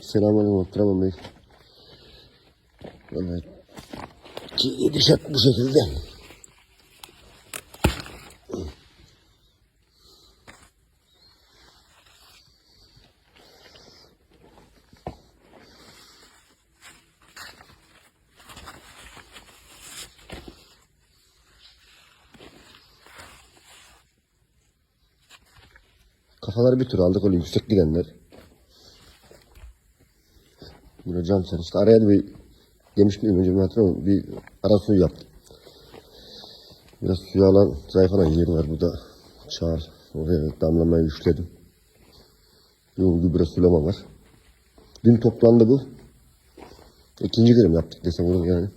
Selamünaleyküm Abdurrahman Bey. Evet. Gidişat bu şekilde. Kafaları bir tur aldık öyle yüksek gidenler. Burada cam ser. İşte araya da bir demiş miydim önce hatırlamıyorum. Bir ara suyu yaptım. Biraz suyu alan, zayıf alan yeri var burada. Çağır. Oraya damlamayı üçledim. Yoğun gübre sulama var. Dün toplandı bu. İkinci kırım yaptık desem olur yani.